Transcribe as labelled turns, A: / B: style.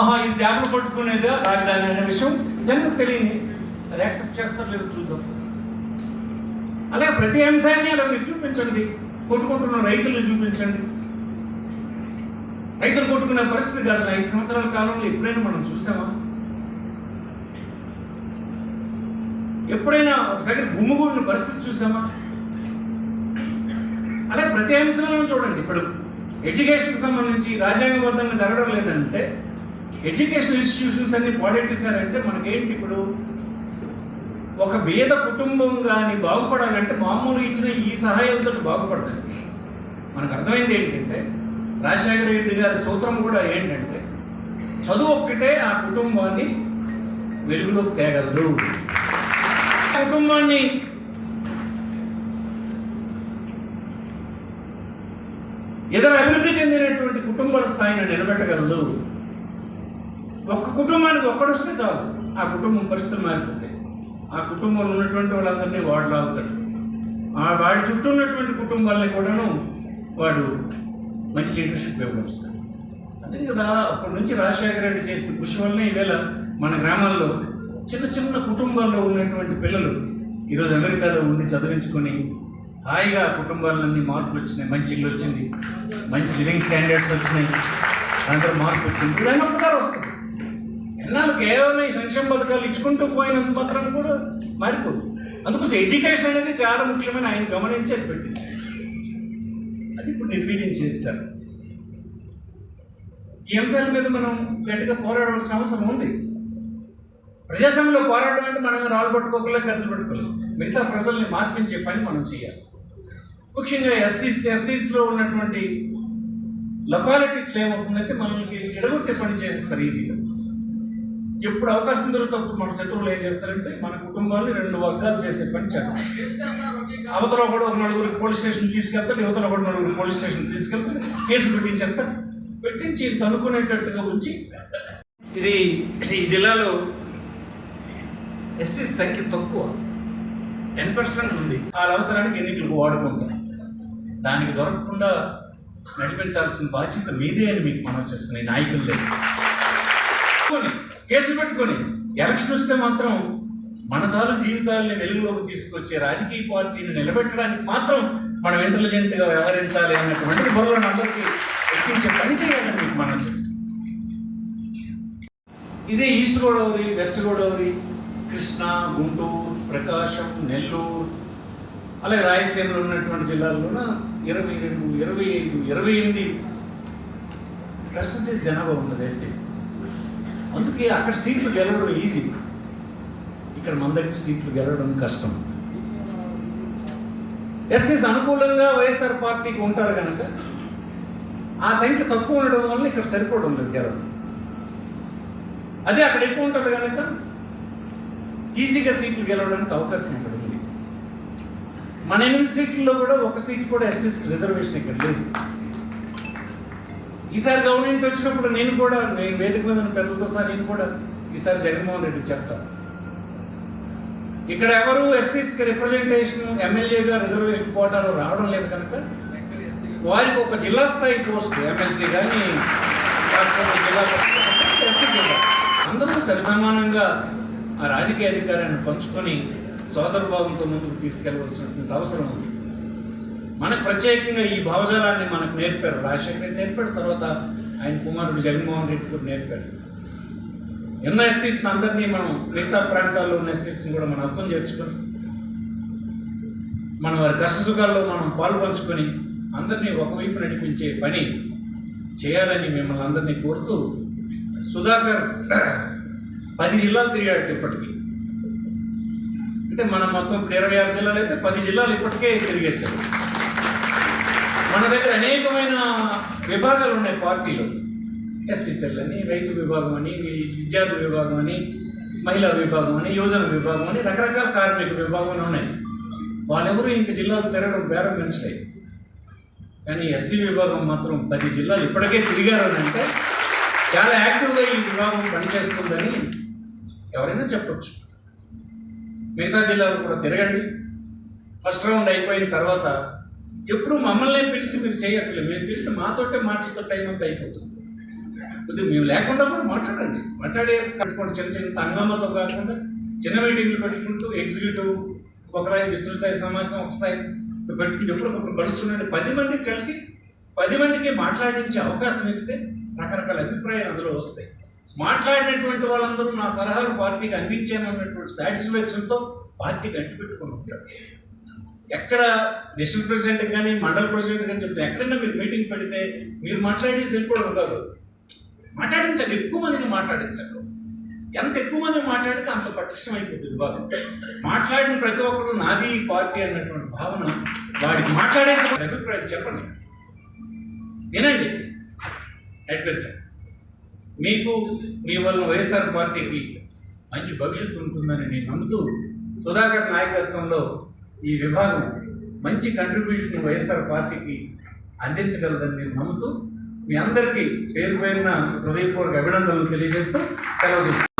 A: ఆహా ఈ చేపలు పట్టుకునేది రాజధాని అనే విషయం జనం తెలియని. అది యాక్సెప్ట్ చేస్తారు లేదో చూద్దాం. అలాగే ప్రతి అంశాన్ని అలా మీరు చూపించండి. కొట్టుకుంటున్న రైతులను చూపించండి. రైతులు కొట్టుకునే పరిస్థితి కాదు. ఐదు సంవత్సరాల కాలంలో ఎప్పుడైనా మనం చూసామా? ఎప్పుడైనా ఒక దగ్గర గుమ్ముగూడిన పరిస్థితి చూసామా? అలాగే ప్రతి అంశంలో చూడండి. ఇప్పుడు ఎడ్యుకేషన్కి సంబంధించి రాజ్యాంగబద్ధంగా జరగడం లేదంటే ఎడ్యుకేషన్ ఇన్స్టిట్యూషన్స్ అన్ని పాడెట్టేశారంటే మనకేంటి ఇప్పుడు? ఒక పేద కుటుంబం కానీ బాగుపడాలంటే మామూలుగా ఇచ్చిన ఈ సహాయంతో బాగుపడతాయి. మనకు అర్థమైంది ఏంటంటే రాజశేఖర రెడ్డి గారి సూత్రం కూడా ఏంటంటే చదువు ఒక్కటే ఆ కుటుంబాన్ని వెలుగులోకి తేగలదు. ఆ కుటుంబాన్ని ఇతర అభివృద్ధి చెందినటువంటి కుటుంబాల స్థాయిని నిలబెట్టగలదు. ఒక్క కుటుంబానికి ఒక్కడొస్తే చాలు. ఆ కుటుంబం పరిస్థితులు మారిపోతాయి. ఆ కుటుంబంలో ఉన్నటువంటి వాళ్ళందరినీ వాడు లాగుతాడు ఆ వాడి చుట్టూ ఉన్నటువంటి కుటుంబాలని కూడాను వాడు మంచి లీడర్షిప్ ఇవ్వగలుస్తాడు అదే కదా అప్పటి నుంచి రాజశేఖర రెడ్డి చేసిన కృషి వల్లనే ఈవేళ మన గ్రామాల్లో చిన్న చిన్న కుటుంబాల్లో ఉన్నటువంటి పిల్లలు ఈరోజు అమెరికాలో ఉండి చదివించుకొని హాయిగా కుటుంబాలన్నీ మార్పులు వచ్చినాయి. మంచి ఇల్లు వచ్చింది. మంచి లివింగ్ స్టాండర్డ్స్ వచ్చినాయి. దాంట్లో మార్పు వచ్చింది. ఇదన్నీ ఒకసారి కేవలం ఈ సంక్షేమ పథకాలు ఇచ్చుకుంటూ పోయినంత మాత్రం కూడా మారిపోదు. అందుకోసం ఎడ్యుకేషన్ అనేది చాలా ముఖ్యమైన ఆయన గమనించి అది పెట్టించారు. అది ఇప్పుడు నిర్వీర్యం చేస్తారు ఈ అంశాల మీద మనం గట్టిగా పోరాడవలసిన అవసరం ఉంది. ప్రజాస్వామ్యంలో పోరాడడం అంటే మనం రాళ్ళు పట్టుకోకలే కత్తులు పట్టుకోలేదు మిగతా ప్రజల్ని మార్పించే పని మనం చేయాలి. ముఖ్యంగా ఎస్సీస్ ఎస్సీస్లో ఉన్నటువంటి లొకాలిటీస్లో ఏమవుతుందంటే మనకి ఎడగొట్టే పని చేస్తారు ఈజీగా. ఎప్పుడు అవకాశం దొరికినప్పుడు మన శత్రువులు ఏం చేస్తారంటే మన కుటుంబాన్ని రెండు వర్గాలు చేసే పని చేస్తారు. అవతల కూడా ఒక నలుగురు పోలీస్ స్టేషన్ తీసుకెళ్తాడు యువతల కూడా నలుగురు పోలీస్ స్టేషన్ తీసుకెళ్తాడు కేసు పెట్టించేస్తాడు పెట్టించి కనుక్కునేటట్టుగా ఉంచి ఇది ఈ జిల్లాలో ఎస్సీ సంఖ్య తక్కువ. టెన్ పర్సెంట్ ఉంది. వాళ్ళ అవసరానికి ఎన్నికలకు వాడుకుంటారు దానికి దొరకకుండా నడిపించాల్సిన బాధ్యత మీదే అని మీకు మనం చేస్తున్నాయి నాయకులే కేసులు పెట్టుకొని. ఎలక్షన్ వస్తే మాత్రం మన తాలూ జీవితాలని వెలుగులోకి తీసుకొచ్చే రాజకీయ పార్టీని నిలబెట్టడానికి మాత్రం మనం ఇంటెలిజెంట్ వ్యవహరించాలి అన్నటువంటి బుర్రలను అందరికీ ఎక్కించే పని చేయాలని మీకు మనం చేస్తాం ఇదే ఈస్ట్ గోదావరి వెస్ట్ గోదావరి కృష్ణా గుంటూరు ప్రకాశం నెల్లూరు అలాగే రాయలసీమలో ఉన్నటువంటి జిల్లాల్లోన ఇరవై రెండు ఇరవై ఐదు ఇరవై ఎనిమిది పర్సంటేజ్ జనాభా ఉన్నది ఎస్సీస్ అందుకే అక్కడ సీట్లు గెలవడం ఈజీ ఇక్కడ మన దగ్గర సీట్లు గెలవడం కష్టం. ఎస్ఎస్ అనుకూలంగా వైఎస్ఆర్ పార్టీకి ఉంటారు కనుక ఆ సంఖ్య తక్కువ ఉండడం వల్ల ఇక్కడ సరిపోవడం లేదు గెలవడం. అదే అక్కడ ఎక్కువ ఉంటుంది కనుక ఈజీగా సీట్లు గెలవడానికి అవకాశం ఇక్కడ మన ఎనిమిది సీట్లలో కూడా ఒక సీట్ కూడా ఎస్ఎస్ రిజర్వేషన్ ఇక్కడ లేదు. ఈసారి గవర్నమెంట్ వచ్చినప్పుడు నేను కూడా నేను వేదిక మీద పెద్దలతో సార్ నేను కూడా ఈసారి జగన్మోహన్ రెడ్డి చెప్తాను ఇక్కడ ఎవరు ఎస్సీస్కి రిప్రజెంటేషన్ ఎమ్మెల్యేగా రిజర్వేషన్ కోటాలో రావడం లేదు కనుక వారికి ఒక జిల్లా స్థాయి పోస్ట్ ఎమ్మెల్సీ కానీ ఎస్సీ జిల్లా. అందరూ సరిసమానంగా ఆ రాజకీయ అధికారాన్ని పంచుకొని సోదరభావంతో ముందుకు తీసుకెళ్ళవలసినటువంటి అవసరం ఉంది. మనకు ప్రత్యేకంగా ఈ భావజాలాన్ని మనకు నేర్పారు. రాజశేఖర రెడ్డి నేర్పాడు తర్వాత ఆయన కుమారుడు జగన్మోహన్ రెడ్డి కూడా నేర్పారు. ఎన్నో అందరినీ మనం మిగతా ప్రాంతాల్లో ఉన్న ఎస్సీస్ని కూడా మనం అర్థం చేర్చుకొని మన వారి కష్ట సుఖాల్లో మనం పాలు పంచుకొని అందరినీ ఒకవైపు నడిపించే పని చేయాలని మిమ్మల్ని అందరినీ కోరుతూ సుధాకర్ పది జిల్లాలు తిరిగాడు ఇప్పటికీ. అంటే మనం మొత్తం ఇప్పుడు ఇరవై ఆరు జిల్లాలు అయితే పది జిల్లాలు ఇప్పటికే తిరిగేశారు. మన దగ్గర అనేకమైన విభాగాలు ఉన్నాయి పార్టీలో. ఎస్సీసెల్ అని రైతు విభాగం అని విద్యార్థి విభాగం అని మహిళా విభాగం అని యువజన విభాగం అని రకరకాల కార్మిక విభాగాలు ఉన్నాయి. వాళ్ళెవరూ ఇంక జిల్లాలు తిరగడం బేరం పెంచలేదు కానీ ఎస్సీ విభాగం మాత్రం పది జిల్లాలు ఇప్పటికే తిరిగారు అని అంటే చాలా యాక్టివ్గా ఈ విభాగం పనిచేస్తుందని ఎవరైనా చెప్పచ్చు. మిగతా జిల్లాలు కూడా తిరగండి. ఫస్ట్ రౌండ్ అయిపోయిన తర్వాత ఎప్పుడు మమ్మల్ని పిలిచి మీరు చేయక్కర్లేదు. మీరు పిలిస్తే మాతోటే మాటలతో టైం అంతా అయిపోతుంది. కొద్దిగా మేము లేకుండా కూడా మాట్లాడండి. మాట్లాడే కట్టుకోండి చిన్న చిన్న తంగమ్మతో కాకుండా చిన్న మీటింగ్లు పెట్టుకుంటూ ఎగ్జిక్యూటివ్ ఒక స్థాయి విస్తృత స్థాయి సమావేశం ఒక స్థాయి పెట్టుకుంటూ ఎప్పటికప్పుడు పది మందికి కలిసి పది మందికి మాట్లాడించే అవకాశం ఇస్తే రకరకాల అభిప్రాయాలు అందులో వస్తాయి. మాట్లాడినటువంటి వాళ్ళందరూ నా సలహాలు పార్టీకి అందించానన్నటువంటి సాటిస్ఫాక్షన్తో పార్టీకి అంటిపెట్టుకుని ఉంటారు. ఎక్కడ డిస్ట్రిక్ట్ ప్రెసిడెంట్ కానీ మండల ప్రెసిడెంట్ కానీ చెప్తే ఎక్కడైనా మీరు మీటింగ్ పెడితే మీరు మాట్లాడేసి వెళ్ళిపోవడం కాదు. మాట్లాడించండి ఎక్కువ మందిని మాట్లాడించండి. ఎంత ఎక్కువ మంది మాట్లాడితే అంత పటిష్టం అయిపోతుంది విభాగం. మాట్లాడిన ప్రతి ఒక్కరు నాది పార్టీ అన్నటువంటి భావన వాడికి మాట్లాడే అభిప్రాయం చెప్పండి. వినండి. అడ్వెంచర్ మీకు మీ వల్ల వైఎస్ఆర్ పార్టీకి మంచి భవిష్యత్తు ఉంటుందని నేను నమ్ముతూ సుధాకర్ నాయకత్వంలో ఈ విభాగం మంచి కంట్రిబ్యూషన్ వైఎస్ఆర్ పార్టీకి అందించగలదని నేను నమ్ముతూ మీ అందరికీ పేరు పేరున హృదయపూర్వక అభినందనలు తెలియజేస్తూ సెలవు